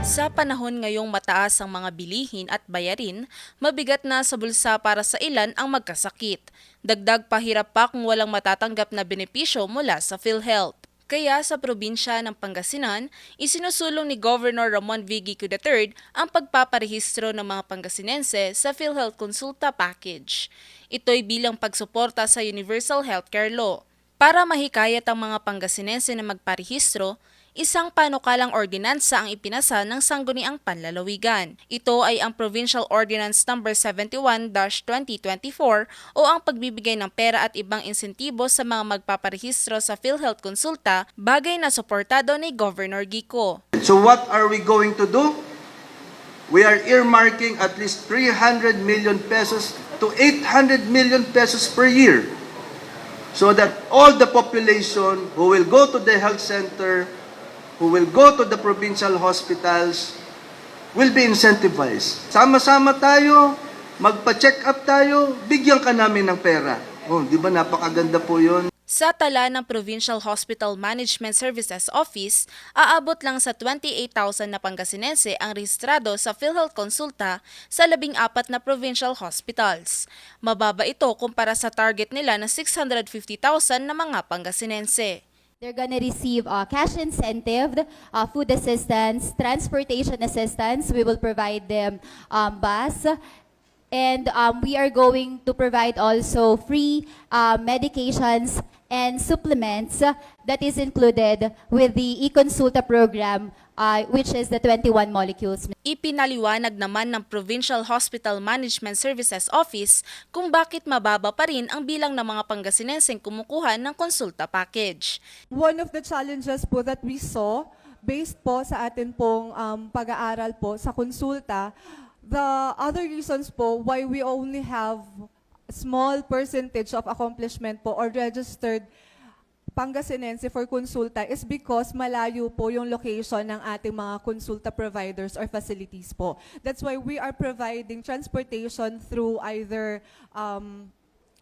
Sa panahon ngayong mataas ang mga bilihin at bayarin, mabigat na sa bulsa para sa ilan ang magkasakit. Dagdag pahirap pa kung walang matatanggap na benepisyo mula sa PhilHealth. Kaya sa probinsya ng Pangasinan, isinusulong ni Governor Ramon V. Gico III ang pagpaparehistro ng mga Pangasinense sa PhilHealth Consulta Package. Ito'y bilang pagsuporta sa Universal Healthcare Law. Para mahikayat ang mga Pangasinense na magparehistro, isang panukalang ordinansa ang ipinasa ng Sangguniang Panlalawigan. Ito ay ang Provincial Ordinance No. 71-2024 o ang pagbibigay ng pera at ibang insentibo sa mga magpaparehistro sa PhilHealth Consulta, bagay na suportado ni Governor Gico. So what are we going to do? We are earmarking at least 300 million pesos to 800 million pesos per year so that all the population who will go to the health center, who will go to the provincial hospitals, will be incentivized. Sama-sama tayo, magpa-check up tayo, bigyan ka namin ng pera. Oh, di ba napakaganda po 'yon? Sa tala ng Provincial Hospital Management Services Office, aabot lang sa 28,000 na Pangasinense ang rehistrado sa PhilHealth Consulta sa labing apat na provincial hospitals. Mababa ito kumpara sa target nila na 650,000 na mga Pangasinense. They're gonna receive uh, cash incentive, uh, food assistance, transportation assistance. We will provide them um, bus. And um, we are going to provide also free uh, medications and supplements that is included with the e-consulta program, uh, which is the 21 molecules. Ipinaliwanag naman ng Provincial Hospital Management Services Office kung bakit mababa pa rin ang bilang ng mga Pangasinenseng kumukuha ng konsulta package. One of the challenges po that we saw, based po sa atin pong um, pag-aaral po sa konsulta, the other reasons po why we only have small percentage of accomplishment po or registered Pangasinense for konsulta is because malayo po yung location ng ating mga konsulta providers or facilities po. That's why we are providing transportation through either um,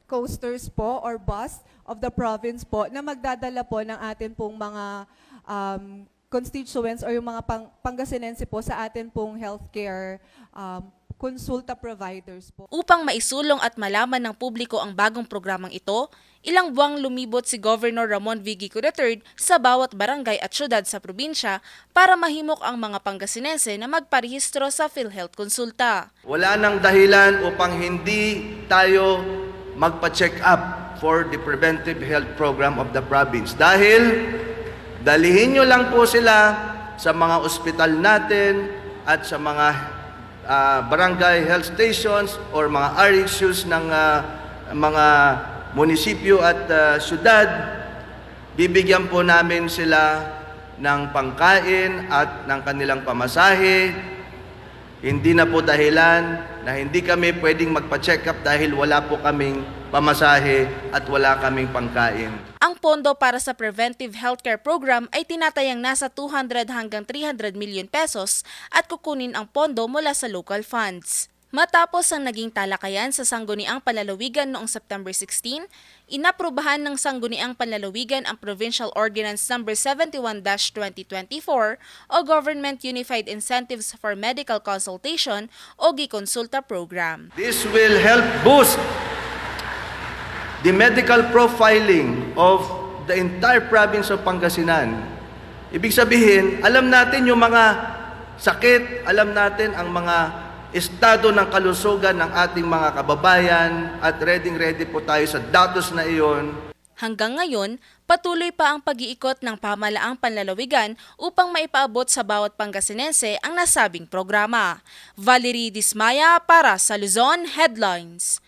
coasters po or bus of the province po na magdadala po ng atin pong mga um, constituents or yung mga pang, Pangasinense po sa atin pong healthcare um, consulta providers po. Upang maisulong at malaman ng publiko ang bagong programang ito, ilang buwang lumibot si Governor Ramon V. Gico III sa bawat barangay at syudad sa probinsya para mahimok ang mga Pangasinense na magparehistro sa PhilHealth Consulta. Wala nang dahilan upang hindi tayo magpa-check up for the preventive health program of the province. Dahil dalihin nyo lang po sila sa mga ospital natin at sa mga ah, barangay health stations or mga RHUs ng ah, mga munisipyo at ah, syudad. Bibigyan po namin sila ng pangkain at ng kanilang pamasahe, hindi na po dahilan na hindi kami pwedeng magpa-check up dahil wala po kaming pamasahe at wala kaming pangkain. Pondo para sa preventive healthcare program ay tinatayang nasa 200 hanggang 300 million pesos at kukunin ang pondo mula sa local funds. Matapos ang naging talakayan sa Sangguniang Panlalawigan noong September 16, inaprubahan ng Sangguniang Panlalawigan ang Provincial Ordinance No. 71-2024 o Government Unified Incentives for Medical Consultation o GIConsulta Program. This will help boost the medical profiling of the entire province of Pangasinan. Ibig sabihin, alam natin yung mga sakit, alam natin ang mga estado ng kalusugan ng ating mga kababayan at ready-ready po tayo sa datos na iyon Hanggang ngayon, patuloy pa ang pag-iikot ng pamalaang panlalawigan upang maipaabot sa bawat Pangasinense ang nasabing programa. Valerie Dismaya para sa Luzon Headlines.